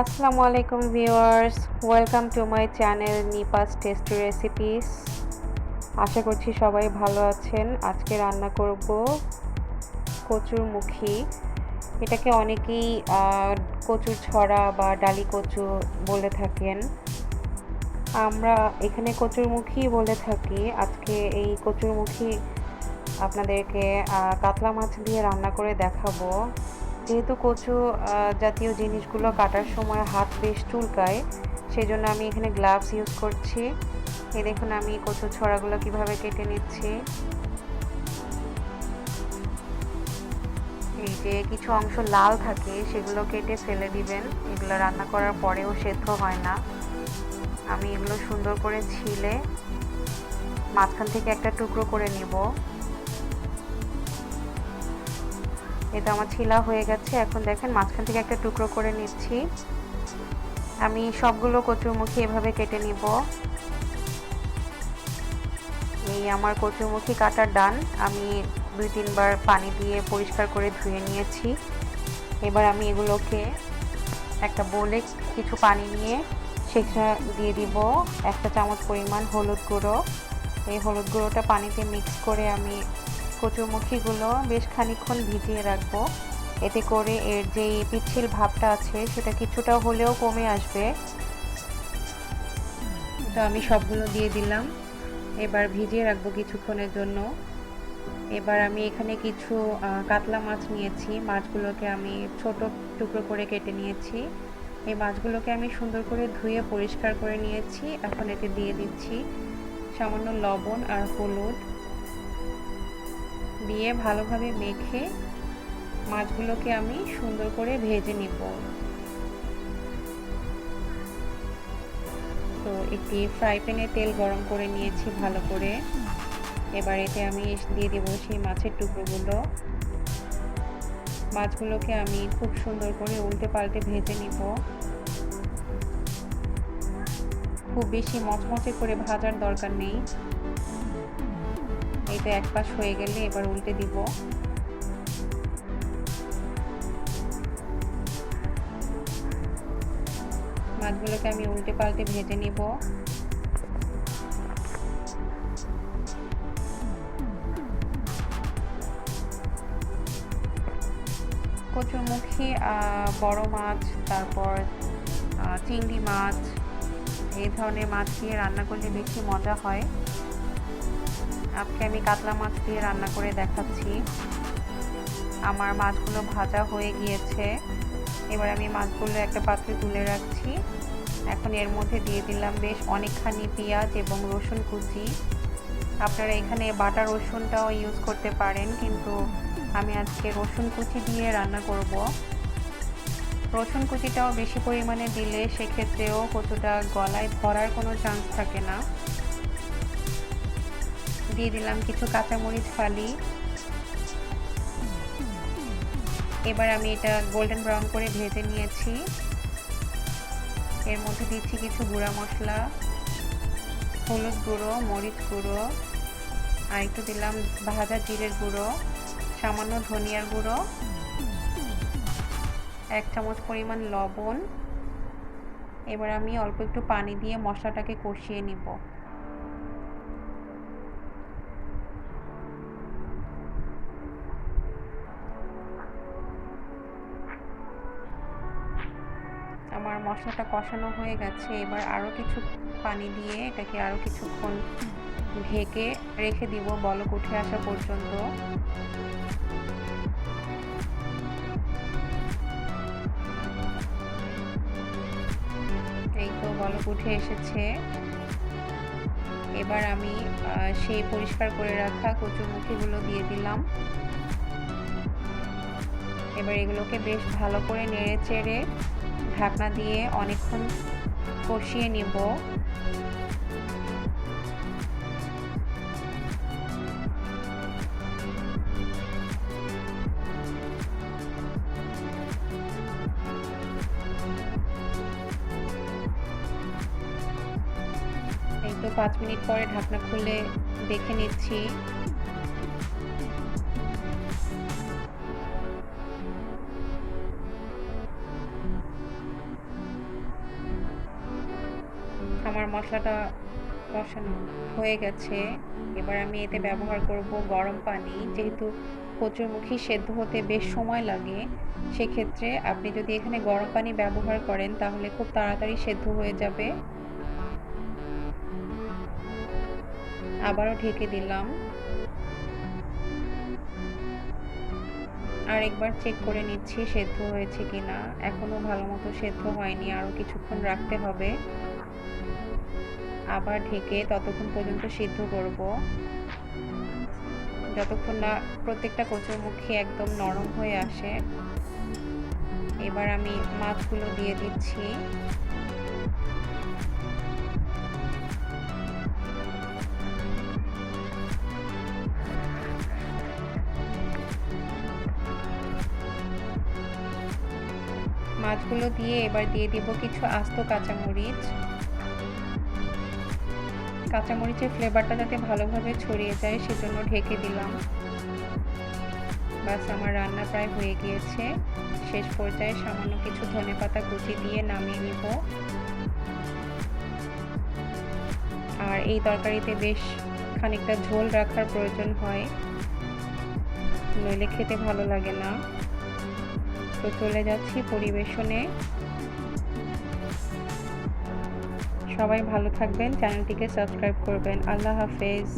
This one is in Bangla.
আসসালামু আলাইকুম viewers welcome to my channel Nipa's tasty recipes আশা করছি সবাই ভালো আছেন। আজকে রান্না করব কচুর মুখী। এটাকে অনেকেই কচুর ছড়া বা ডালি কচু বলে থাকেন। আমরা এখানে কচুর মুখী বলে থাকি। আজকে এই কচুর মুখী আপনাদেরকে কাতলা মাছ দিয়ে রান্না করে দেখাবো। যেহেতু কচু জাতীয় জিনিসগুলো কাটার সময় হাত বেশ চুলকায় সেই জন্য আমি এখানে গ্লাভস ইউজ করছি। এ দেখুন আমি কচু ছড়াগুলো কীভাবে কেটে নিচ্ছি। এই যে কিছু অংশ লাল থাকে, সেগুলো কেটে ফেলে দিবেন। এগুলো রান্না করার পরেও সেদ্ধ হয় না। আমি এগুলো সুন্দর করে ছিলে, মাঝখান থেকে একটা টুকরো করে নিব। এটা আমার ছিলা হয়ে গেছে। এখন দেখেন মাঝখান থেকে একটা টুকরো করে নিচ্ছি। আমি সবগুলো কচুরমুখী এভাবে কেটে নিব। এই আমার কচুরমুখী কাটার ডান। আমি দুই তিনবার পানি দিয়ে পরিষ্কার করে ধুয়ে নিয়েছি। এবার আমি এগুলোকে একটা বোলে কিছু পানি নিয়ে সেখানে দিয়ে দিব। একটা চামচ পরিমাণ হলুদ গুঁড়ো। এই হলুদ গুঁড়োটা পানিতে মিক্স করে আমি কচুরমুখীগুলো বেশ খানিক্ষণ ভিজিয়ে রাখব। এতে করে এর যে পিচ্ছিল ভাবটা আছে, সেটা কিছুটা হলেও কমে আসবে। তো আমি সবগুলো দিয়ে দিলাম। এবার ভিজিয়ে রাখব কিছুক্ষণের জন্য। এবার আমি এখানে কিছু কাতলা মাছ নিয়েছি। মাছগুলোকে আমি ছোট টুকরো করে কেটে নিয়েছি। এই মাছগুলোকে আমি সুন্দর করে ধুয়ে পরিষ্কার করে নিয়েছি। এখন এতে দিয়ে দিচ্ছি সামান্য লবণ আর হলুদ। দিয়ে ভালোভাবে মেখে মাছগুলোকে আমি সুন্দর করে ভেজে নিব। তো একটি ফ্রাই প্যানে তেল গরম করে নিয়েছি ভালো করে। এবার এতে আমি দিয়ে দেবো সেই মাছের টুকরোগুলো। মাছগুলোকে আমি খুব সুন্দর করে উল্টে পাল্টে ভেজে নিব। খুব বেশি মচমচে করে ভাজার দরকার নেই। এইটা এক পাশ হয়ে গেলে এবার উল্টে দিব। মাছগুলোকে আমি উল্টে পাল্টে ভেজে নিব। কচুরমুখী বড় মাছ, তারপর চিংড়ি মাছ, এই ধরনের মাছ দিয়ে রান্না করলে বেশি মজা হয়। আজকে আমি কাতলা মাছ দিয়ে রান্না করে দেখাচ্ছি। আমার মাছগুলো ভাজা হয়ে গিয়েছে। এবার আমি মাছগুলো একটা পাত্রে তুলে রাখছি। এখন এর মধ্যে দিয়ে দিলাম বেশ অনেকখানি পেঁয়াজ এবং রসুন কুচি। আপনারা এখানে বাটা রসুনটাও ইউজ করতে পারেন, কিন্তু আমি আজকে রসুন কুচি দিয়ে রান্না করব। রসুন কুচিটাও বেশি পরিমাণে দিলে সেক্ষেত্রেও কতটা গলায় ধরার কোনো চান্স থাকে না। দিয়ে দিলাম কিছু কাঁচামরিচ, ফালি। এবার আমি এটা গোল্ডেন ব্রাউন করে ভেজে নিয়েছি। এর মধ্যে দিচ্ছি কিছু গুঁড়া মশলা, হলুদ গুঁড়ো, মরিচ গুঁড়ো, আর একটু দিলাম ভাজা জিরের গুঁড়ো, সামান্য ধনিয়ার গুঁড়ো, এক চামচ পরিমাণ লবণ। এবার আমি অল্প একটু পানি দিয়ে মশলাটাকে কষিয়ে নিব। আমার মশলাটা কষানো হয়ে গেছে, এবার আরও কিছু পানি দিয়ে এটাকে আরও কিছুক্ষণ ঢেকে রেখে দিব বলক উঠে আসা পর্যন্ত। এই তো বলক উঠে এসেছে। এবার আমি সেই পরিষ্কার করে রাখা কচুরমুখিগুলো দিয়ে দিলাম। এবার এগুলোকে বেশ ভালো করে নেড়ে চেড়ে ঢাকনা দিয়ে অনেকক্ষণ কষিয়ে নিব। এই তো পাঁচ মিনিট পরে ঢাকনা খুলে দেখে নিচ্ছি। আমার মশলাটা কষানো হয়ে গেছে। এবার আমি এতে ব্যবহার করব গরম পানি। যেহেতু কচুরমুখী সেদ্ধ হতে বেশ সময় লাগে, সেক্ষেত্রে আপনি যদি এখানে গরম পানি ব্যবহার করেন, তাহলে খুব তাড়াতাড়ি সেদ্ধ হয়ে যাবে। আবারও ঢেকে দিলাম। আর একবার চেক করে নিচ্ছি সেদ্ধ হয়েছে কিনা। এখনও ভালো মতো সেদ্ধ হয়নি, আরও কিছুক্ষণ রাখতে হবে। আবার ঢেকে ততক্ষণ পর্যন্ত সিদ্ধ করব। যতক্ষণ না প্রত্যেকটা কচুরমুখী একদম নরম হয়ে আসে। এবার আমি মাছগুলো দিয়ে দিচ্ছি। মাছগুলো দিয়ে এবার দিয়ে দিব কিছু আস্ত কাঁচামরিচ। কাঁচামরিচের ফ্লেভারটা যাতে ভালোভাবে ছড়িয়ে যায়, সেজন্য ঢেকে দিলাম। বাস আমার রান্না প্রায় হয়ে গিয়েছে। শেষ পর্যায়ে সামান্য কিছু ধনে পাতা কুচি দিয়ে নামিয়ে নিব। আর এই তরকারিতে বেশ খানিকটা ঝোল রাখার প্রয়োজন হয়, নইলে খেতে ভালো লাগে না। তো চলে যাচ্ছি পরিবেশনে। সবাই ভালো থাকবেন চ্যানেলটিকে সাবস্ক্রাইব করবেন। আল্লাহ হাফেজ।